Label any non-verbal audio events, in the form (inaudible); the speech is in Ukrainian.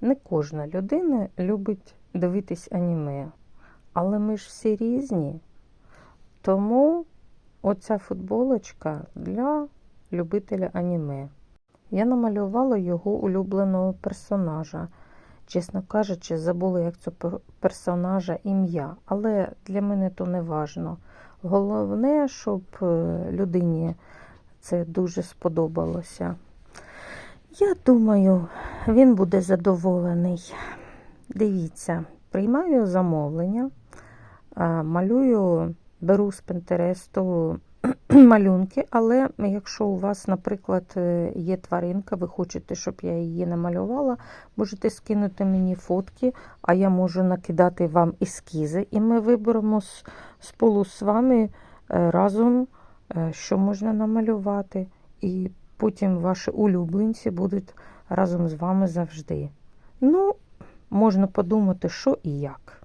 Не кожна людина любить дивитись аніме, але ми ж всі різні. Тому оця футболочка для любителя аніме. Я намалювала його улюбленого персонажа. Чесно кажучи, забула, як цього персонажа ім'я, але для мене то не важно. Головне, щоб е, людині це дуже сподобалося. Я думаю, він буде задоволений. Дивіться, приймаю замовлення, малюю, беру з Пінтересту (clears throat) малюнки, але якщо у вас, наприклад, е, є тваринка, ви хочете, щоб я її намалювала, можете скинути мені фотки, а я можу накидати вам ескізи, і ми виберемо з, полу з вами е, разом, е, що можна намалювати. І потім ваші улюбленці будуть разом з вами завжди. Ну, можна подумати, що і як.